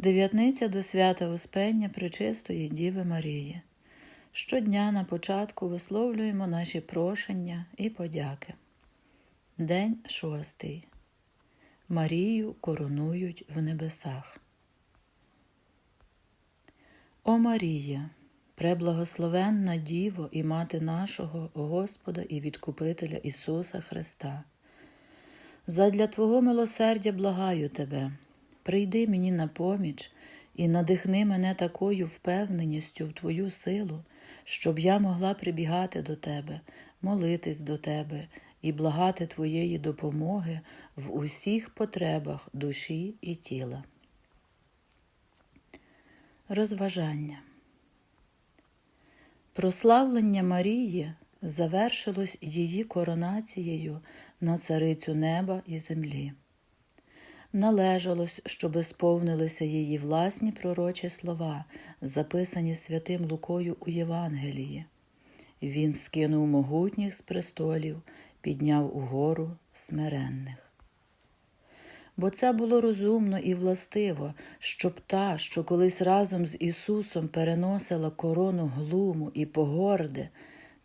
Дев'ятниця до свята Успення Пречистої Діви Марії. Щодня на початку висловлюємо наші прошення і подяки. День шостий. Марію коронують в небесах. О Марія, преблагословенна Діво і мати нашого Господа і Відкупителя Ісуса Христа. Задля Твого милосердя благаю Тебе, прийди мені на поміч і надихни мене такою впевненістю в Твою силу, щоб я могла прибігати до Тебе, молитись до Тебе і благати Твоєї допомоги в усіх потребах душі і тіла. Розважання. Прославлення Марії завершилось її коронацією на царицю неба і землі. Належалось, щоби сповнилися її власні пророчі слова, записані святим Лукою у Євангелії. Він скинув могутніх з престолів, підняв угору смиренних. Бо це було розумно і властиво, щоб та, що колись разом з Ісусом переносила корону глуму і погорди,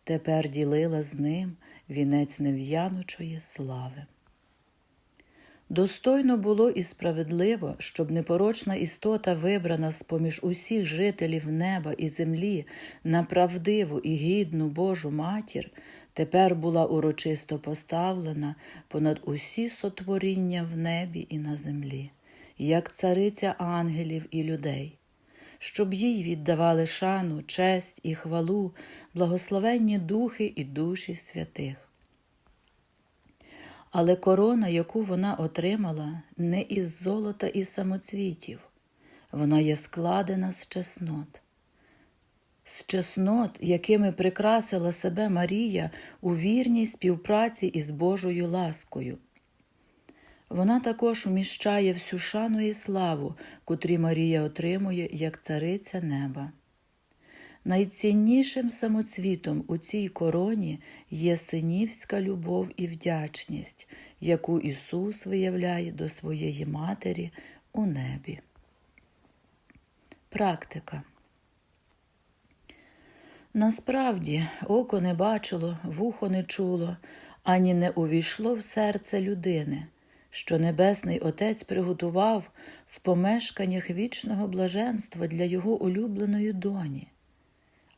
тепер ділила з ним вінець нев'янучої слави. Достойно було і справедливо, щоб непорочна істота, вибрана з поміж усіх жителів неба і землі на правдиву і гідну Божу матір, тепер була урочисто поставлена понад усі сотворіння в небі і на землі, як цариця ангелів і людей, щоб їй віддавали шану, честь і хвалу, благословенні духи і душі святих. Але корона, яку вона отримала, не із золота і самоцвітів, вона є складена з чеснот. З чеснот, якими прикрасила себе Марія у вірній співпраці із Божою ласкою. Вона також вміщає всю шану і славу, котрі Марія отримує як цариця неба. Найціннішим самоцвітом у цій короні є синівська любов і вдячність, яку Ісус виявляє до своєї Матері у небі. Практика. Насправді, око не бачило, вухо не чуло, ані не увійшло в серце людини, що Небесний Отець приготував в помешканнях вічного блаженства для його улюбленої доні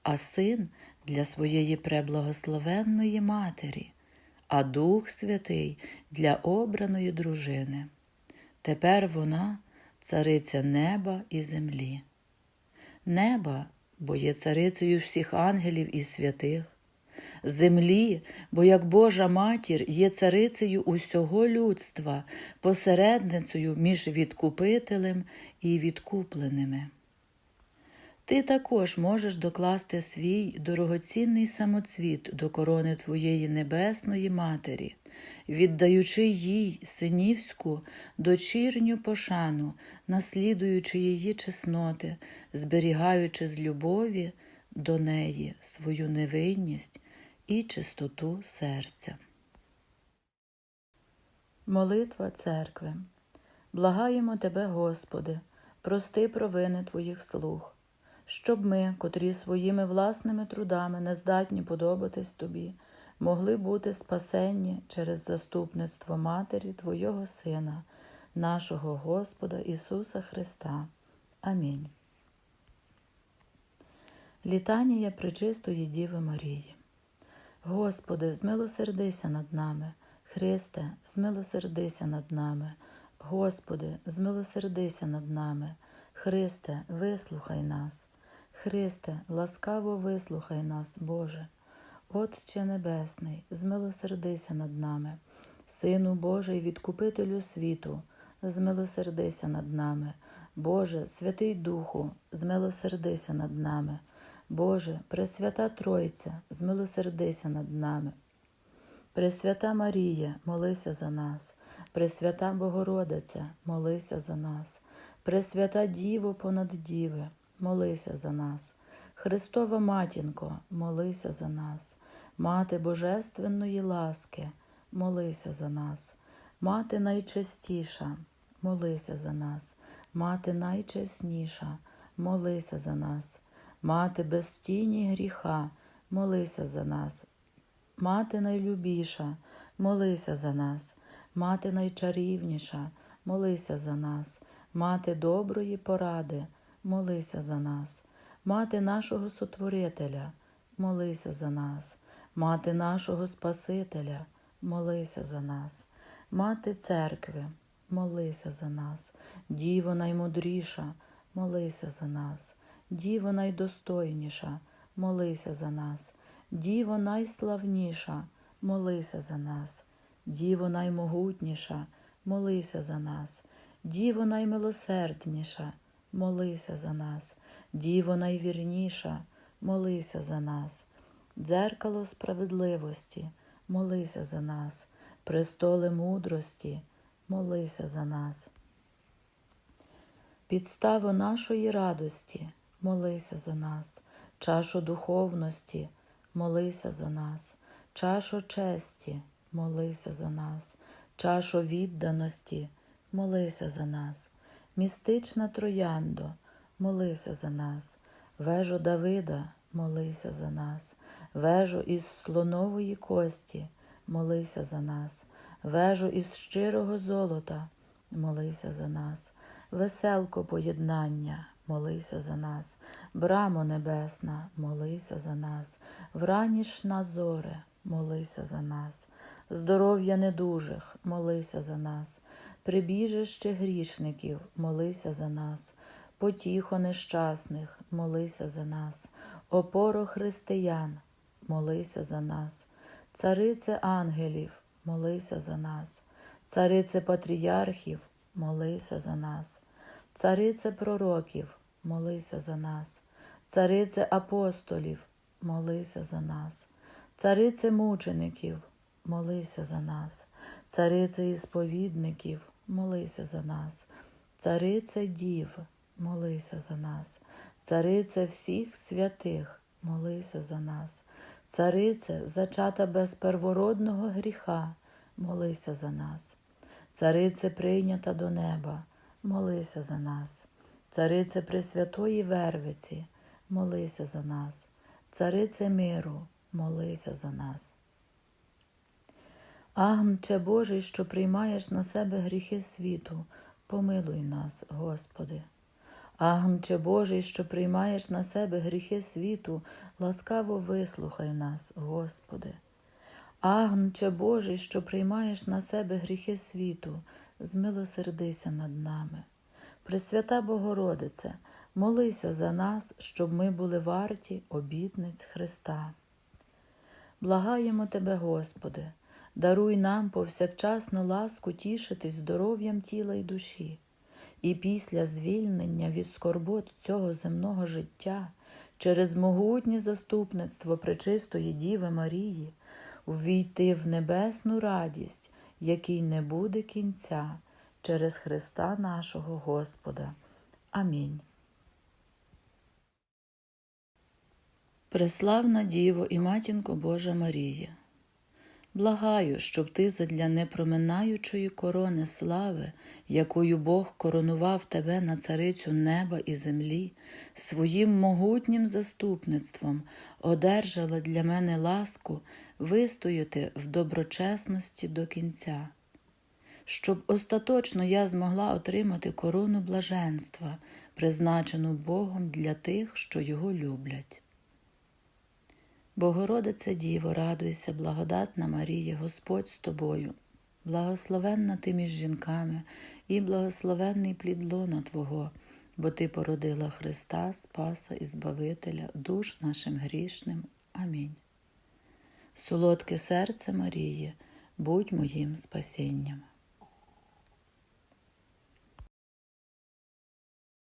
а син для своєї преблагословенної матері, а Дух Святий для обраної дружини. Тепер вона цариця неба і землі. Неба, бо є царицею всіх ангелів і святих, землі, бо як Божа матір є царицею усього людства, посередницею між відкупителем і відкупленими. Ти також можеш докласти свій дорогоцінний самоцвіт до корони Твоєї Небесної Матері, віддаючи їй синівську, дочірню пошану, наслідуючи її чесноти, зберігаючи з любові до неї свою невинність і чистоту серця. Молитва церкви. Благаємо Тебе, Господи, прости провини Твоїх слуг щоб ми, котрі своїми власними трудами не здатні подобатись тобі, могли бути спасенні через заступництво Матері Твого Сина, нашого Господа Ісуса Христа. Амінь. Літанія Пречистої Діви Марії. Господи, змилосердися над нами, Христе, змилосердися над нами, Господи, змилосердися над нами, Христе, вислухай нас. Христе, ласкаво вислухай нас, Боже, Отче Небесний, змилосердися над нами, Сину Божий, відкупителю світу, змилосердися над нами, Боже, Святий Духу, змилосердися над нами, Боже, Пресвята Тройця, змилосердися над нами. Пресвята Марія, молися за нас, Пресвята Богородиця, молися за нас, Пресвята Діво понад Діви молися за нас. Христова Матінко, молися за нас, Мати Божественної ласки, молися за нас, Мати найчастіша, молися за нас, мати найчесніша, молися за нас, мати без тіні гріха, молися за нас, мати найлюбіша, молися за нас, мати найчарівніша, молися за нас, мати доброї поради, молися за нас, мати нашого Сотворителя, молися за нас, мати нашого Спасителя, молися за нас, мати церкви, молися за нас, Діво наймудріша, молися за нас, Діво найдостойніша, молися за нас, Діво найславніша, молися за нас, Діво наймогутніша, молися за нас, Діво наймилосердніша, молися за нас, Діво найвірніша, молися за нас, дзеркало справедливості, молися за нас, престоле мудрості, молися за нас. Підставо нашої радості, молися за нас, чашу духовності, молися за нас, чашу честі, молися за нас, чашу відданості, молися за нас, містична трояндо, молися за нас, вежу Давида, молися за нас, вежу із слонової кості, молися за нас, вежу із щирого золота, молися за нас, веселко поєднання, молися за нас, брамо небесна, молися за нас, вранішна зоре, молися за нас, здоров'я недужих, молися за нас, прибіжище грішників, молися за нас, потіхо нещасних, молися за нас, опоро християн, молися за нас, царице ангелів, молися за нас, царице патріархів, молися за нас, царице пророків, молися за нас, царице апостолів, молися за нас, царице мучеників, молися за нас, царице ісповідників, молися за нас, царице дів, молися за нас, царице всіх святих, молися за нас, царице, зачата без первородного гріха, молися за нас, царице прийнята до неба, молися за нас, царице Пресвятої Вервиці, молися за нас, царице миру, молися за нас. Агнче Божий, що приймаєш на себе гріхи світу, помилуй нас, Господи. Агнче Божий, що приймаєш на себе гріхи світу, ласкаво вислухай нас, Господи. Агнче Божий, що приймаєш на себе гріхи світу, змилосердися над нами. Пресвята Богородице, молися за нас, щоб ми були варті обітниць Христа. Благаємо Тебе, Господи, даруй нам повсякчасну ласку тішитись здоров'ям тіла й душі, і після звільнення від скорбот цього земного життя через могутнє заступництво Пречистої Діви Марії ввійти в небесну радість, якій не буде кінця, через Христа нашого Господа. Амінь. Преславна Діво і матінко Божа Марія, благаю, щоб ти задля непроминаючої корони слави, якою Бог коронував тебе на царицю неба і землі, своїм могутнім заступництвом одержала для мене ласку вистояти в доброчесності до кінця, щоб остаточно я змогла отримати корону блаженства, призначену Богом для тих, що його люблять. Богородице Діво, радуйся, благодатна Марія, Господь з тобою, благословенна ти між жінками і благословенний плід лона Твого, бо Ти породила Христа, Спаса і Збавителя, душ нашим грішним. Амінь. Солодке серце Марії, будь моїм спасінням.